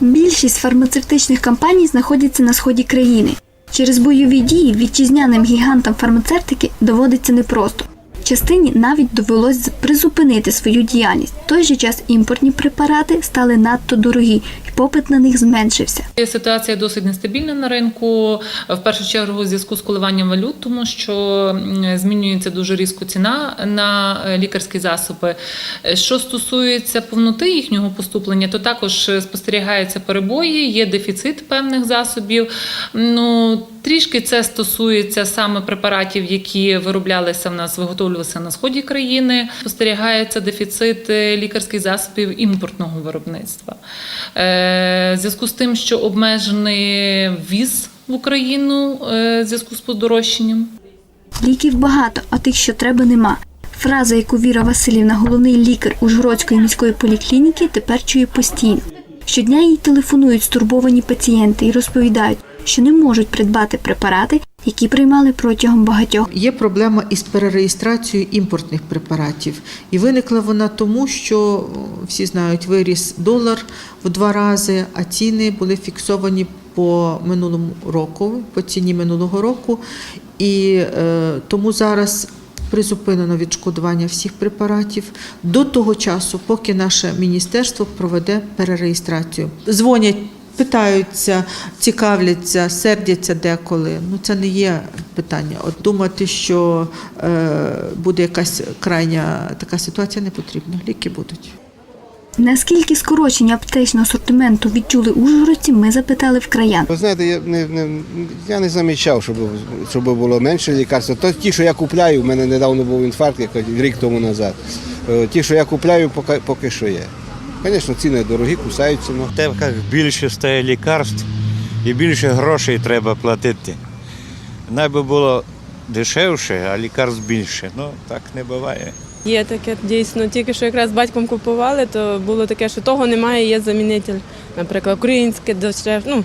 Більшість фармацевтичних компаній знаходяться на сході країни. Через бойові дії вітчизняним гігантам фармацевтики доводиться непросто. Частині навіть довелось призупинити свою діяльність. В той же час імпортні препарати стали надто дорогі, і попит на них зменшився. Ситуація досить нестабільна на ринку. В першу чергу в зв'язку з коливанням валют, тому що змінюється дуже різко ціна на е, лікарські засоби. Що стосується повноти їхнього поступлення, то також е, спостерігаються перебої, є дефіцит певних засобів. Ну трішки це стосується саме препаратів, які вироблялися в нас, виготовлювалися на сході країни. Спостерігається дефіцит лікарських засобів імпортного виробництва. Е, зв'язку з тим, що обмежений ввіз в Україну е, зв'язку з подорожчанням. Ліків багато, а тих, що треба, нема. Фраза, яку Віра Васильівна, головний лікар Ужгородської міської поліклініки, тепер чує постійно. Щодня їй телефонують стурбовані пацієнти і розповідають, що не можуть придбати препарати, які приймали протягом багатьох. Є проблема із перереєстрацією імпортних препаратів. І виникла вона тому, що всі знають, виріс долар в два рази, а ціни були фіксовані по минулому року, по ціні минулого року. І е, тому зараз призупинено відшкодування всіх препаратів до того часу, поки наше міністерство проведе перереєстрацію. Дзвонять Питаються, цікавляться, сердяться деколи. Ну це не є питання. От думати, що е, буде якась крайня така ситуація, не потрібно. Ліки будуть. Наскільки скорочення аптечного асортименту відчули ужгородці, ми запитали в краян. Ви знаєте, я не, не, я не замічав, щоб, щоб було менше лікарства. То ті, що я купляю, в мене недавно був інфаркт, як рік тому назад. Е, Ті, що я купляю, поки, поки що є. Звісно, ціни дорогі, кусаються. Ну. В аптеках більше стає лікарств і більше грошей треба платити. Найби було дешевше, а лікарств більше. Ну так не буває. Є таке дійсно. Тільки що якраз батьком купували, то було таке, що того немає, є замінитель. Наприклад, українське дешев. Ну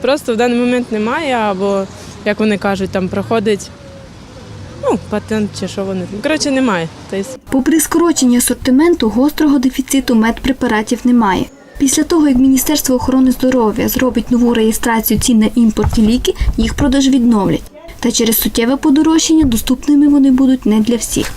просто в даний момент немає, або як вони кажуть, там проходить ну, патент чи що вони. Коротше, немає. Тобто Попри скорочення асортименту, гострого дефіциту медпрепаратів немає. Після того, як Міністерство охорони здоров'я зробить нову реєстрацію цін на імпортні ліки, їх продаж відновлять. Та через суттєве подорожчання доступними вони будуть не для всіх.